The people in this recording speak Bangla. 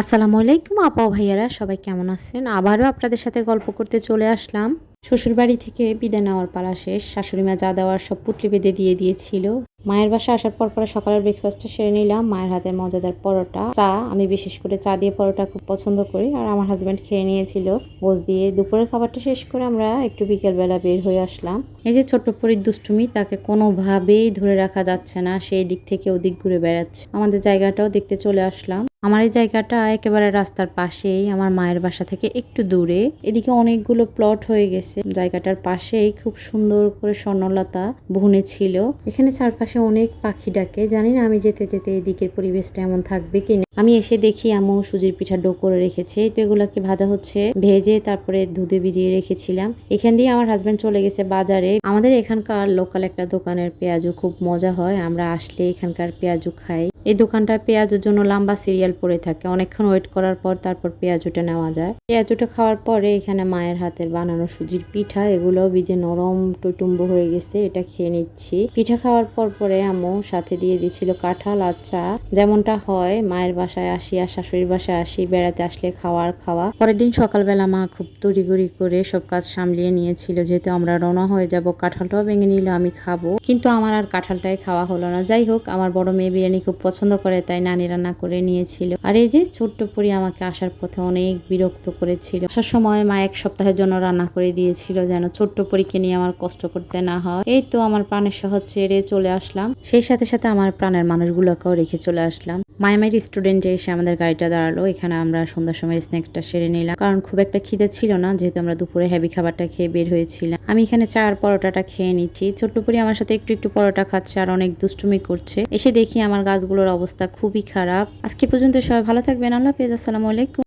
আসসালামু আলাইকুম, আপা ভাইয়ারা, সবাই কেমন আছেন? আবারও আপনাদের সাথে গল্প করতে চলে আসলাম। শ্বশুরবাড়ি থেকে বিদায় নেওয়ার পালা শেষ। শাশুড়ি মা যা দেওয়ার সব পুটলি বেঁধে দিয়ে দিয়েছিল। মায়ের বাসা আসার পর পরে সকালের ব্রেকফাস্টটা সেরে নিলাম। মায়ের হাতের মজাদার পরোটা। চা, আমি বিশেষ করে চা দিয়ে পরোটা খুব পছন্দ করি। আর আমার হাজব্যান্ড খেয়ে নিয়েছিল। গোস দিয়ে দুপুরের খাবারটা শেষ করে আমরা একটু বিকেলবেলা বের হয়ে আসলাম। এই যে ছোট্ট পরীর দুষ্টুমি, তাকে কোনোভাবেই ধরে রাখা যাচ্ছে না। সেই দিক থেকে ওদিক ঘুরে বেড়াচ্ছে। আমাদের জায়গাটাও দেখতে চলে আসলাম। আমার এই জায়গাটা একেবারে রাস্তার পাশেই, আমার মায়ের বাসা থেকে একটু দূরে। এদিকে অনেকগুলো প্লট হয়ে গেছে। জায়গাটার পাশেই খুব সুন্দর করে স্বর্ণলতা বুনে ছিল। এখানে চারপাশে অনেক পাখি ডাকে। জানি না আমি যেতে যেতে এদিকের পরিবেশটা এমন থাকবে কিনা। আমি এসে দেখি আমু সুজির পিঠা ডো করে রেখেছে। তো এগুলোকে ভাজা হচ্ছে? ভেজে তারপরে দুধে ভিজিয়ে রেখেছিলাম। এখান দিয়ে আমার হাজব্যান্ড চলে গেছে বাজারে। আমাদের এখানকার লোকাল একটা দোকানের পেঁয়াজু খুব মজা হয়। আমরা আসলে এখানকার পেঁয়াজু খাই। এই দোকানটায় পেঁয়াজের জন্য লম্বা সিরিয়াল পড়ে থাকে। অনেকক্ষণ ওয়েট করার পর তারপর পেঁয়াজুটা নেওয়া যায়। পেঁয়াজুটা খাওয়ার পরে এখানে মায়ের হাতের বানানো সুজির পিঠা এগুলো বীজে নরম টুটুম্ব হয়ে গেছে, এটা খেয়ে নিচ্ছি। পিঠা খাওয়ার পর পরে আমু সাথে দিয়ে দিয়েছিল কাঁঠাল আর চা যেমনটা হয়, মায়ের বাসায় আসি আর শাশুড়ির বাসায় আসি, বেড়াতে আসলে খাওয়ার খাওয়া। পরের দিন সকালবেলা মা খুব তড়িগড়ি করে সব কাজ সামলিয়ে নিয়েছিল, যেহেতু আমরা রওনা হয়ে যাব, কাঁঠালটাও ভেঙে নিলে, আমি খাব। কিন্তু আমার আর কাঁঠালটাই খাওয়া হলো না। যাই হোক, আমার বড় মেয়ে বিরিয়ানি খুব পছন্দ করে, তাই নানি রান্না করে নিয়েছিল। আর এই যে ছোট্ট পরি আমাকে আসার পথে অনেক বিরক্ত করেছিল। আসার সময় মা এক সপ্তাহের জন্য রান্না করে দিয়েছিল, যেন ছোট্ট পরীকে নিয়ে আমার কষ্ট করতে না হয়। এই তো আমার প্রাণের শহর ছেড়ে চলে আসলাম। সেই সাথে সাথে আমার প্রাণের মানুষগুলোকেও রেখে চলে আসলাম। মায়ামাই স্টুডেন্টে এসে আমাদের গাড়িটা দাঁড়াল, এখানে আমরা সন্ধ্যার সময় স্ন্যাক্সটা সেরে নিলাম। কারণ খুব একটা খিদে ছিল না, যেহেতু আমরা দুপুরে হ্যাভি খাবারটা খেয়ে বের হয়েছিলাম। আমি এখানে চার পরোটাটা খেয়ে নিচ্ছি। ছোট্ট পরি আমার সাথে একটু একটু পরোটা খাচ্ছে আর অনেক দুষ্টুমি করছে। এসে দেখি আমার গাছগুলোর অবস্থা খুবই খারাপ। আজকে পর্যন্ত সবাই ভালো থাকবেন। আল্লাহ পেজ আসসালামু আলাইকুম।